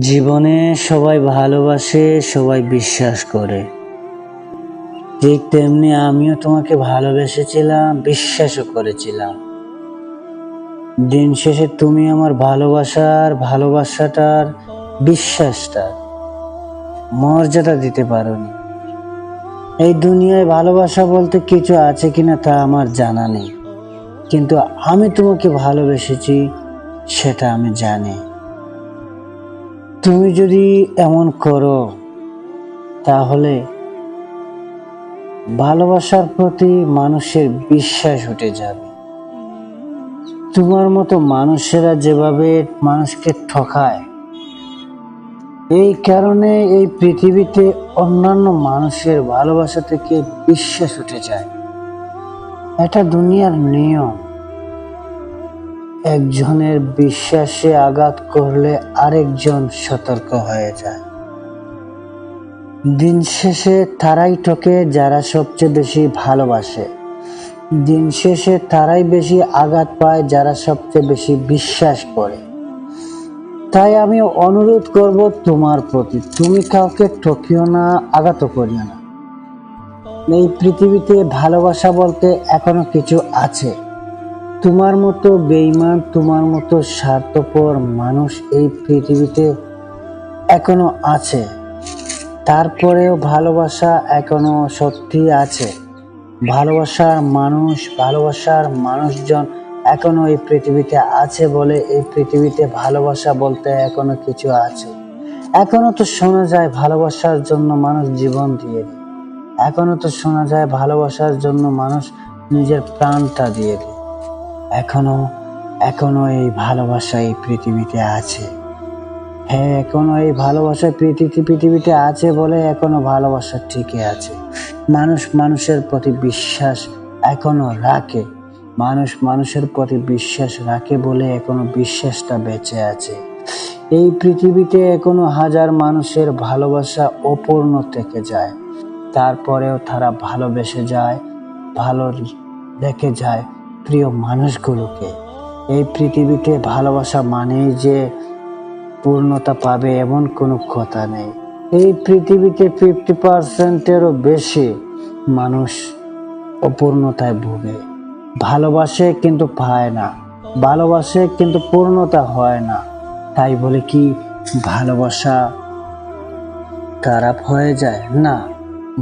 জীবনে সবাই ভালোবাসে, সবাই বিশ্বাস করে। ঠিক তেমনি আমিও তোমাকে ভালোবেসেছিলাম, বিশ্বাসও করেছিলাম। দিন শেষে তুমি আমার ভালোবাসার, ভালোবাসাটার বিশ্বাসটা মর্যাদা দিতে পারোনি। এই দুনিয়ায় ভালোবাসা বলতে কিছু আছে কিনা তা আমার জানা নেই। কিন্তু আমি তোমাকে ভালোবেসেছি, সেটা আমি জানি। তুমি যদি এমন করো, তাহলে ভালোবাসার প্রতি মানুষের বিশ্বাস উঠে যাবে। তোমার মতো মানুষেরা যেভাবে মানুষকে ঠকায়, এই কারণে এই পৃথিবীতে অন্যান্য মানুষের ভালোবাসা থেকে বিশ্বাস উঠে যায়। এটা দুনিয়ার নিয়ম। একজনের বিশ্বাসে আঘাত করলে আরেকজন সতর্ক হয়ে যায়। দিন শেষে তারাই ঠকে যারা সবচেয়ে বেশি ভালোবাসে। দিন শেষে তারাই বেশি আঘাত পায় যারা সবচেয়ে বেশি বিশ্বাস করে। তাই আমি অনুরোধ করব তোমার প্রতি, তুমি কাউকে ঠকিও না আঘাত করিও না। এই পৃথিবীতে ভালোবাসা বলতে এখনও কিছু আছে। তোমার মতো বেইমান তোমার মতো স্বার্থপর মানুষ এই পৃথিবীতে এখনও আছে। তারপরেও ভালোবাসা এখনও সত্যি আছে। ভালোবাসার মানুষ, ভালোবাসার মানুষজন এখনও এই পৃথিবীতে আছে বলে এই পৃথিবীতে ভালোবাসা বলতে এখনও কিছু আছে। এখনও তো শোনা যায় ভালোবাসার জন্য মানুষ জীবন দিয়ে দেয়। এখনও তো শোনা যায় ভালোবাসার জন্য মানুষ নিজের প্রাণটা দিয়ে দেয়। এখনও এখনও এই ভালোবাসা এই পৃথিবীতে আছে। হ্যাঁ এখনও এই ভালোবাসা পৃথিবী, পৃথিবীতে আছে বলে এখনও ভালোবাসা ঠিকই আছে। মানুষ মানুষের প্রতি বিশ্বাস এখনও রাখে। মানুষ মানুষের প্রতি বিশ্বাস রাখে বলে এখনও বিশ্বাসটা বেঁচে আছে। এই পৃথিবীতে এখনও হাজার মানুষের ভালোবাসা অপূর্ণ থেকে যায়। তারপরেও তারা ভালোবেসে যায়, ভালো দেখে যায়। প্রিয় মানুষগুলোকে, এই পৃথিবীতে ভালোবাসা মানেই যে পূর্ণতা পাবে এমন কোনো কথা নেই। এই পৃথিবীতে ফিফটি পার্সেন্টেরও বেশি মানুষ অপূর্ণতায় ভোগে। ভালোবাসে কিন্তু পায় না, ভালোবাসে কিন্তু পূর্ণতা হয় না। তাই বলে কি, ভালোবাসা খারাপ হয়ে যায়? না,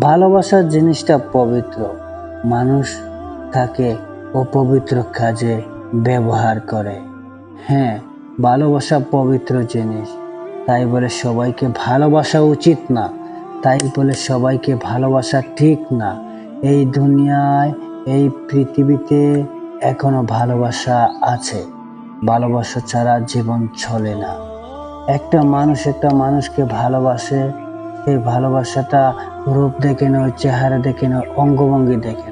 ভালোবাসার জিনিসটা পবিত্র। মানুষ তাকে অপবিত্র কাজে ব্যবহার করে। হ্যাঁ ভালোবাসা পবিত্র জিনিস। তাই বলে সবাইকে ভালোবাসা উচিত না। তাই বলে সবাইকে ভালোবাসা ঠিক না। এই দুনিয়ায়, এই পৃথিবীতে এখনও ভালোবাসা আছে। ভালোবাসা ছাড়া জীবন চলে না। একটা মানুষ একটা মানুষকে ভালোবাসে, সেই ভালোবাসাটা রূপ দেখে নয়, চেহারা দেখে নয়, অঙ্গভঙ্গি দেখে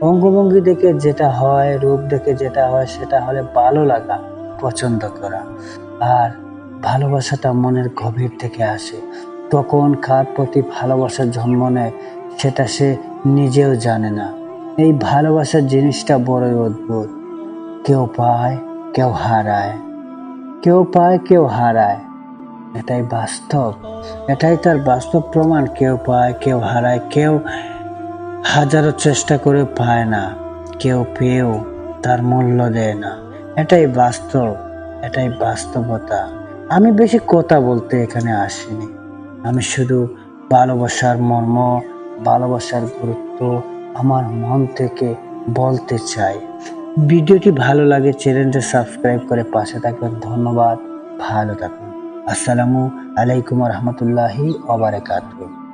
অঙ্গভঙ্গি দেখে যেটা হয়, রূপ দেখে যেটা হয়, সেটা হলে ভালো লাগা, পছন্দ করা। আর ভালোবাসাটা মনের গভীর থেকে আসে। তখন কার প্রতি ভালোবাসা জন্ম নেয়, সেটা সে নিজেও জানে না। এই ভালোবাসার জিনিসটা বড়ই অদ্ভুত। কেউ পায়, কেউ হারায়। কেউ পায়, কেউ হারায়। এটাই বাস্তব। এটাই তার বাস্তব প্রমাণ। কেউ পায়, কেউ হারায়, কেউ হাজারো চেষ্টা করে পায় না, কেউ পেয়েও তার মূল্য দেয় না। এটাই বাস্তব, এটাই বাস্তবতা। আমি বেশি কথা বলতে এখানে আসিনি। আমি শুধু ভালোবাসার মর্ম, ভালোবাসার গুরুত্ব আমার মন থেকে বলতে চাই। ভিডিওটি ভালো লাগে চ্যানেলটা সাবস্ক্রাইব করে পাশে থাকবেন। ধন্যবাদ, ভালো থাকুন। আসসালামু আলাইকুম রহমতুল্লাহি ওবরাকাতুহ